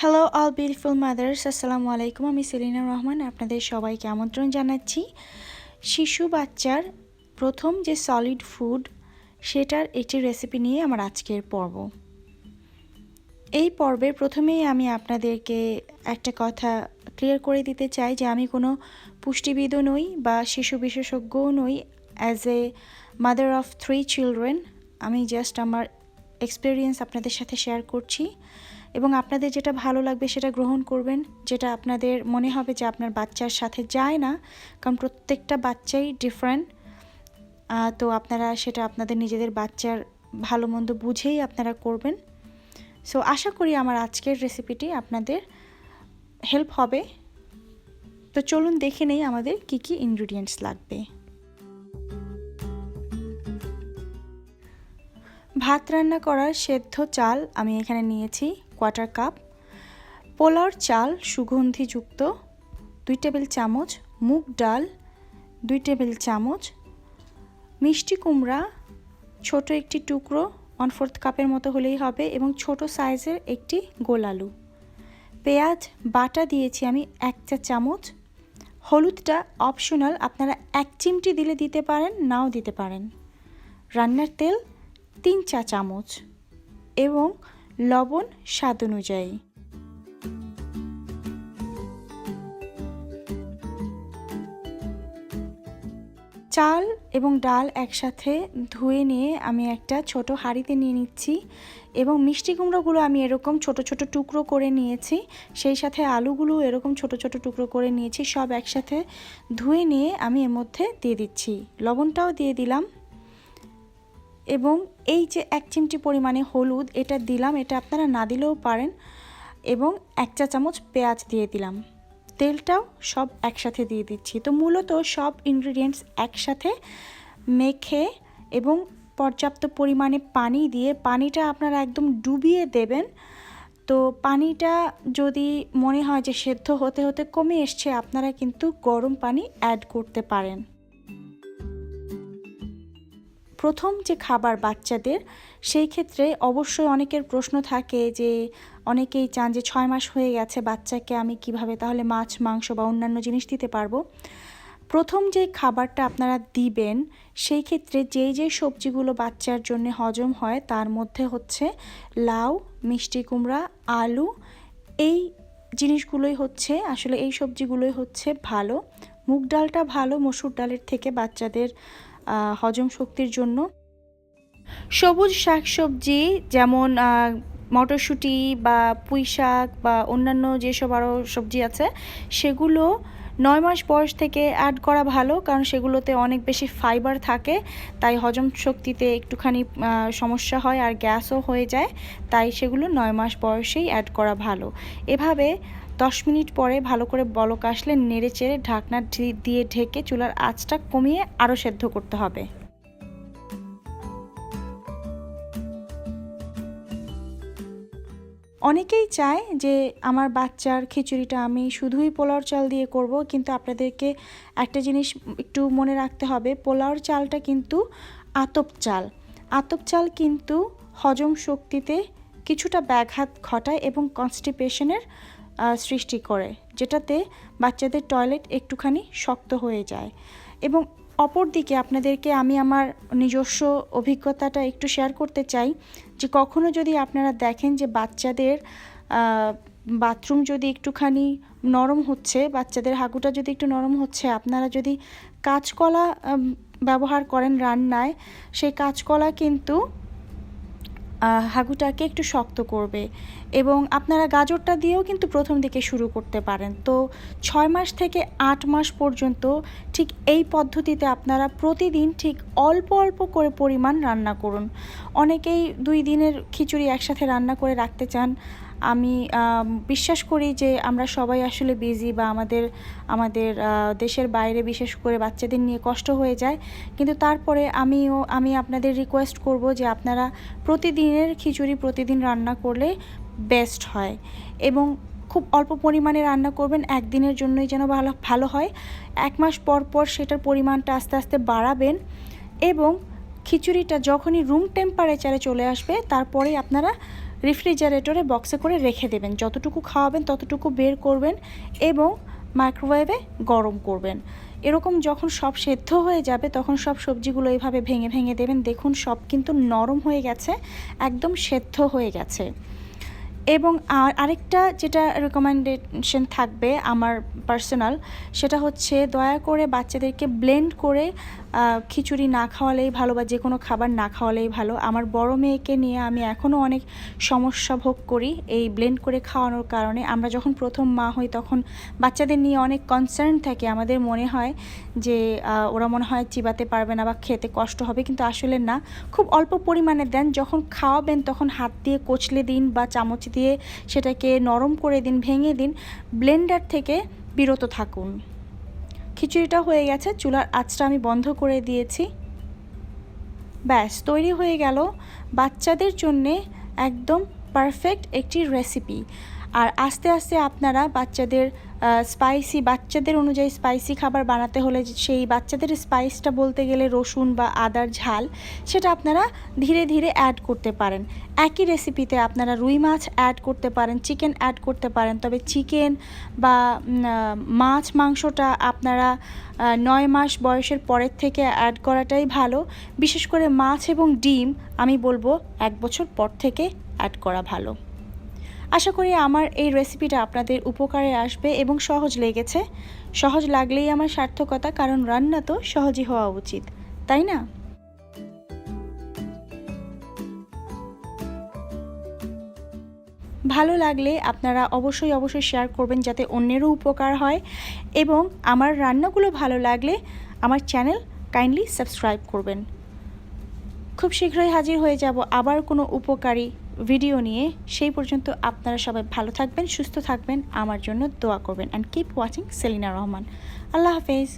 Hello all beautiful mother's আসসালামু আলাইকুম আমি সেলিনা রহমান, আপনাদের সবাইকে আমন্ত্রণ জানাচ্ছি। শিশু বাচ্চার প্রথম যে সলিড ফুড সেটার একটি রেসিপি নিয়ে আমার আজকের পর্ব। এই পর্বের প্রথমেই আমি আপনাদেরকে একটা কথা ক্লিয়ার করে দিতে চাই যে আমি কোনো পুষ্টিবিদও নই বা শিশু বিশেষজ্ঞও নই। As a mother of three children আমি জাস্ট আমার এক্সপিরিয়েন্স আপনাদের সাথে শেয়ার করছি এবং আপনাদের যেটা ভালো লাগবে সেটা গ্রহণ করবেন, যেটা আপনাদের মনে হবে যে আপনার বাচ্চার সাথে যায় না, কারণ প্রত্যেকটা বাচ্চাই ডিফারেন্ট তো আপনারা সেটা আপনাদের নিজেদের বাচ্চার ভালো মন্দ বুঝেই আপনারা করবেন। সো আশা করি আমার আজকের রেসিপিটি আপনাদের হেল্প হবে। তো চলুন দেখে নেই আমাদের কি কি ইনগ্রিডিয়েন্টস লাগবে। ভাত রান্না করার সেদ্ধ চাল আমি এখানে নিয়েছি কোয়াটার কাপ পোলাওর চাল সুগন্ধিযুক্ত, দুই টেবিল চামচ। মুগ ডাল, দুই টেবিল চামচ। মিষ্টি কুমড়া, ছোট একটি টুকরো ওয়ান ফোর্থ কাপের মতো হলেই হবে এবং ছোট সাইজের একটি গোল আলু। পেঁয়াজ, বাটা দিয়েছি আমি এক চা চামচ। হলুদটা অপশনাল আপনারা এক চিমটি দিলে দিতে পারেন, নাও দিতে পারেন। রান্নার তেল তিন চা চামচ এবং লবণ স্বাদ অনুযায়ী। চাল এবং ডাল একসাথে ধুয়ে নিয়ে আমি একটা ছোট হাঁড়িতে নিয়ে নিচ্ছি এবং মিষ্টি কুমড়োগুলো আমি এরকম ছোট ছোট টুকরো করে নিয়েছি, সেই সাথে আলুগুলো এরকম ছোট ছোট টুকরো করে নিয়েছি, সব একসাথে ধুয়ে নিয়ে আমি এর মধ্যে দিয়ে দিচ্ছি। লবণটাও দিয়ে দিলাম। এবং এই যে এক চিমটি পরিমাণে হলুদ এটা দিলাম, এটা আপনারা না দিলেও পারেন এবং এক চা চামচ পেঁয়াজ দিয়ে দিলাম। তেলটাও সব একসাথে দিয়ে দিচ্ছি। তো মূলত সব ইনগ্রিডিয়েন্টস একসাথে মেখে এবং পর্যাপ্ত পরিমাণে পানি দিয়ে, পানিটা আপনারা একদম ডুবিয়ে দেবেন। তো পানিটা যদি মনে হয় যে সেদ্ধ হতে হতে কমে এসছে, আপনারা কিন্তু গরম পানি অ্যাড করতে পারেন। প্রথম যে খাবার বাচ্চাদের, সেই ক্ষেত্রে অবশ্যই অনেকের প্রশ্ন থাকে যে, অনেকেই চান যে ছয় মাস হয়ে গেছে বাচ্চাকে আমি কীভাবে তাহলে মাছ, মাংস বা অন্যান্য জিনিস দিতে পারব। প্রথম যে খাবারটা আপনারা দিবেন, সেই ক্ষেত্রে যেই যেই সবজিগুলো বাচ্চার জন্য হজম হয়, তার মধ্যে হচ্ছে লাউ, মিষ্টি কুমড়া, আলু, এই জিনিসগুলোই হচ্ছে, আসলে এই সবজিগুলোই হচ্ছে ভালো। মুগ ডালটা ভালো, মসুর ডালের থেকে বাচ্চাদের হজম শক্তির জন্য। সবুজ শাকসবজি যেমন মটরশুঁটি বা পুঁই শাক বা অন্যান্য যেসব আরও সবজি আছে, সেগুলো নয় মাস বয়স থেকে অ্যাড করা ভালো, কারণ সেগুলোতে অনেক বেশি ফাইবার থাকে, তাই হজম শক্তিতে একটুখানি সমস্যা হয় আর গ্যাসও হয়ে যায়, তাই সেগুলো নয় মাস বয়সেই অ্যাড করা ভালো। এভাবে দশ মিনিট পরে ভালো করে বলক আসলে নেড়ে চেড়ে ঢাকনা দিয়ে ঢেকে চুলার আঁচটা কমিয়ে আরও সেদ্ধ করতে হবে। অনেকেই চায় যে আমার বাচ্চার খিচুড়িটা আমি শুধুই পোলাওর চাল দিয়ে করব, কিন্তু আপনাদেরকে একটা জিনিস একটু মনে রাখতে হবে, পোলাওর চালটা কিন্তু আতপ চাল। আতপ চাল কিন্তু হজম শক্তিতে কিছুটা ব্যাঘাত ঘটায় এবং কনস্টিপেশনের সৃষ্টি করে, যেটাতে বাচ্চাদের টয়লেট একটুখানি শক্ত হয়ে যায়। এবং অপরদিকে আপনাদেরকে আমি আমার নিজস্ব অভিজ্ঞতাটা একটু শেয়ার করতে চাই যে কখনো যদি আপনারা দেখেন যে বাচ্চাদের বাথরুম যদি একটুখানি নরম হচ্ছে, বাচ্চাদের হাগুটা যদি একটু নরম হচ্ছে, আপনারা যদি কাঁচকলা ব্যবহার করেন রান্নায়, সেই কাঁচকলা কিন্তু হাগুটাকে একটু শক্ত করবে এবং আপনারা গাজরটা দিয়েও কিন্তু প্রথম দিকে শুরু করতে পারেন। তো ছয় মাস থেকে আট মাস পর্যন্ত ঠিক এই পদ্ধতিতে আপনারা প্রতিদিন ঠিক অল্প অল্প করে পরিমাণ রান্না করুন। অনেকেই দুই দিনের খিচুড়ি একসাথে রান্না করে রাখতে চান আমি বিশ্বাস করি যে আমরা সবাই আসলে বিজি বা আমাদের আমাদের দেশের বাইরে বিশেষ করে বাচ্চাদের নিয়ে কষ্ট হয়ে যায়। কিন্তু তারপরে আমিও, আমি আপনাদের রিকোয়েস্ট করব যে আপনারা প্রতিদিনের খিচুড়ি প্রতিদিন রান্না করলে বেস্ট হয়। এবং খুব অল্প পরিমাণে রান্না করবেন, একদিনের জন্যই যেন ভালো ভালো হয়। এক মাস পর পর সেটার পরিমাণটা আস্তে আস্তে বাড়াবেন এবং খিচুড়িটা যখনই রুম টেম্পারেচারে চলে আসবে তারপরে আপনারা রেফ্রিজারেটরে বক্সে করে রেখে দেবেন। যতটুকু খাওয়াবেন, ততটুকু বের করবেন এবং মাইক্রোওয়েভে গরম করবেন। এরকম যখন সব সেদ্ধ হয়ে যাবে, তখন সব সবজিগুলো এইভাবে ভেঙে ভেঙে দেবেন। দেখুন, সব কিন্তু নরম হয়ে গেছে, একদম সেদ্ধ হয়ে গেছে। এবং আর আরেকটা যেটা রেকমেন্ডেশন থাকবে আমার পার্সোনাল সেটা হচ্ছে দয়া করে বাচ্চাদেরকে ব্লেন্ড করে খিচুড়ি না খাওয়ালেই ভালো বা যে কোনো খাবার না খাওয়ালেই ভালো। আমার বড় মেয়েকে নিয়ে আমি এখনও অনেক সমস্যা ভোগ করি এই ব্লেন্ড করে খাওয়ানোর কারণে। আমরা যখন প্রথম মা হই তখন বাচ্চাদের নিয়ে অনেক কনসার্ন থাকে। আমাদের মনে হয় যে ওরা মনে হয় চিবাতে পারবে না বা খেতে কষ্ট হবে কিন্তু আসলে না। খুব অল্প পরিমাণে দেন। যখন খাওয়াবেন তখন হাত দিয়ে কচলে দিন বা চামচ দিয়ে সেটাকে নরম করে দিন, ভেঙে দিন। ব্লেন্ডার থেকে বিরত থাকুন। খিচুড়িটা হয়ে গেছে, চুলার আঁচটা আমি বন্ধ করে দিয়েছি। ব্যাস, তৈরি হয়ে গেল বাচ্চাদের জন্যে একদম পারফেক্ট একটি রেসিপি আর আস্তে আস্তে আপনারা বাচ্চাদের স্পাইসি বাচ্চাদের অনুযায়ী স্পাইসি খাবার বানাতে হলে সেই বাচ্চাদের স্পাইসটা বলতে গেলে রসুন বা আদার ঝাল, সেটা আপনারা ধীরে ধীরে অ্যাড করতে পারেন। একই রেসিপিতে আপনারা রুই মাছ অ্যাড করতে পারেন চিকেন অ্যাড করতে পারেন, তবে চিকেন বা মাছ মাংসটা আপনারা নয় মাস বয়সের পরের থেকে অ্যাড করাটাই ভালো। বিশেষ করে মাছ এবং ডিম, আমি বলব এক বছর পর থেকে অ্যাড করা ভালো। আশা করি আমার এই রেসিপিটা আপনাদের উপকারে আসবে এবং সহজ লেগেছে। সহজ লাগলেই আমার সার্থকতা, কারণ রান্না তো সহজই হওয়া উচিত, তাই না? ভালো লাগলে আপনারা অবশ্যই অবশ্যই শেয়ার করবেন যাতে অন্যেরও উপকার হয় এবং আমার রান্নাগুলো ভালো লাগলে আমার চ্যানেল কাইন্ডলি সাবস্ক্রাইব করবেন। খুব শীঘ্রই হাজির হয়ে যাব। আবার কোনো উপকারী ভিডিও নিয়ে। সেই পর্যন্ত আপনারা সবাই ভালো থাকবেন, সুস্থ থাকবেন। আমার জন্য দোয়া করবেন। And keep watching Selina Rahman আল্লাহ হাফেজ।